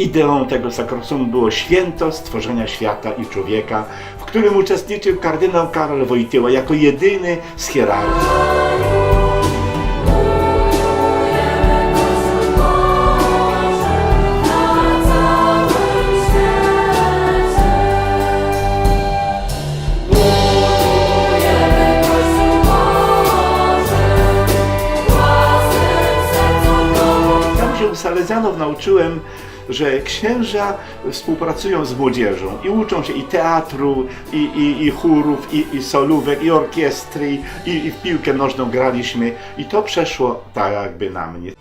ideą tego sakrosum było święto stworzenia świata i człowieka, w którym uczestniczył kardynał Karol Wojtyła jako jedyny z hierarchii. Salezjanów nauczyłem, że księża współpracują z młodzieżą i uczą się i teatru, i, i, i chórów, i, i solówek, i orkiestry, i, i w piłkę nożną graliśmy. I to przeszło tak jakby na mnie.